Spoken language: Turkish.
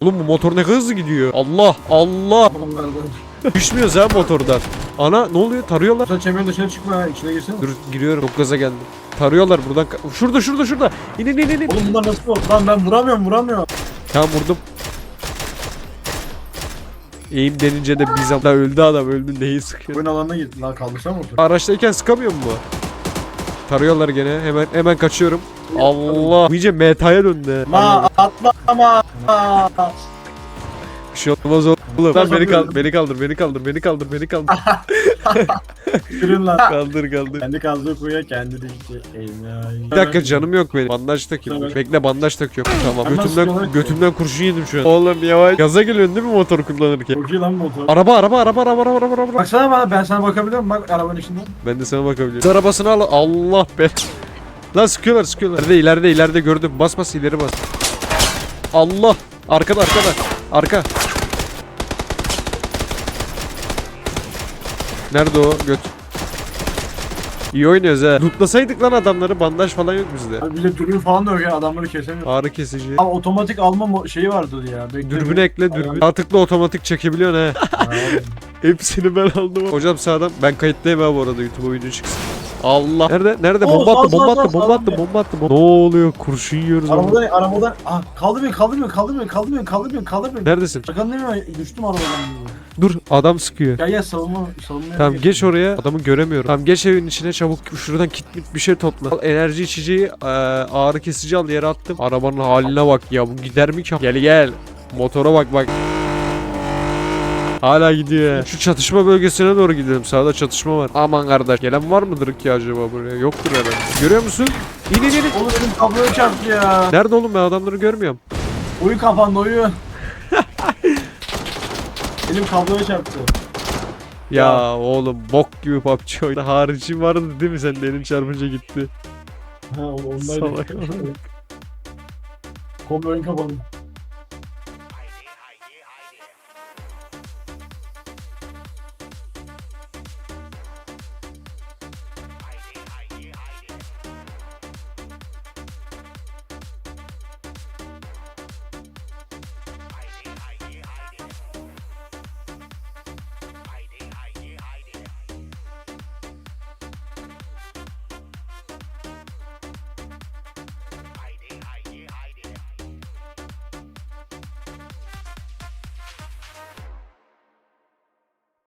Oğlum bu motor ne kadar hızlı gidiyor. Allah Allah. Düşmüyoruz ha motordan. Ana ne oluyor? Tarıyorlar. Sen çemberin dışına çıkma içine girsene. Dur giriyorum. Çok gaza geldim. Tarıyorlar buradan. ka- Şurada şurada şurada. İn in in in. in. Oğlum bunlar nasıl oldu? Lan ben vuramıyorum vuramıyorum. Tamam vurdum. Eğim denince de zaman. Lan öldü adam öldü. Neyi sıkıyor? Oyun alanına git. Lan kaldırsana motoru. Araçtayken sıkamıyor mu bu? Tarıyorlar gene. Hemen hemen kaçıyorum. Allah. Bu iyice metaya döndü. Ma atlama. Bir şey olmaz oğlum. Lan beni kaldır, beni kaldır, beni kaldır, beni kaldır, beni kaldır. Kırın lan. kaldır, kaldır. Kendi kazdığı kuyuya kendi düştü. Enayi. Bir dakika canım yok benim. Bandaj takayım. Tamam. Bekle bandaj takıyorum. Tamam. Hemen Götümden götümden kurşun yedim şu an. Oğlum yavaş. Gaza geliyorsun değil mi motor kullanırken? Çok iyi lan motor. Araba araba araba araba araba araba araba. Baksana bana ben sana bakabiliyor muyum? Bak arabanın içinden. Ben de sana bakabiliyorum. Arabasını al. Allah be. Lan sıkıyorlar sıkıyorlar. İleride ileride ileride gördüm. Bas bas ileri bas. Allah. Arkada arkada. Arka. Nerede o göt? İyi oynuyoruz ha. Lootlasaydık lan adamları bandaj falan yok bizde. Abi bir de dürbün falan da yok ya adamları kesemiyor. Ağrı kesici. Abi otomatik alma mo- şeyi vardı ya. Bekle Dürbün ekle dürbün. Sağ tıkla otomatik çekebiliyorsun. Abi. Hepsini ben aldım. Hocam sağdan ben kayıttayım ha bu arada YouTube oyuncu çıksın. Allah. Nerede? Nerede? Oo, Bomba attı, sağ, bomba sağ, attı, bomba sağ, attı, sağ. bomba attı. Ne oluyor? Kurşun yiyoruz. oğlum. Arabadan arabadan ah kaldırmıyor kaldırmıyor kaldırmıyor kaldırmıyor kaldırmıyor kaldırmıyor. Neredesin? Şakan değil mi? Düştüm arabadan. Dur adam sıkıyor. Gel gel savunma savunma. Tamam geç oraya. Adamı göremiyorum. Tamam geç evin içine çabuk şuradan kit mit bir şey topla. Al enerji içeceği, eee, ağrı kesici al yere attım. Arabanın haline bak ya bu gider mi ki? Gel gel. Motora bak bak. Hala gidiyor ya. Şu çatışma bölgesine doğru gidelim. Sağda çatışma var. Aman kardeş. Gelen var mıdır ki acaba buraya? Yoktur herhalde. Görüyor musun? İn in in. Oğlum elim kabloya çarptı ya. Nerede oğlum ben adamları görmüyorum. Oyun kapandı oyun. elim kabloya çarptı. Ya, Ya. oğlum bok gibi PUBG oyunu. Harici vardı değil mi sen elin çarpınca gitti. Ha on- Salak. Komple oyun kapandı.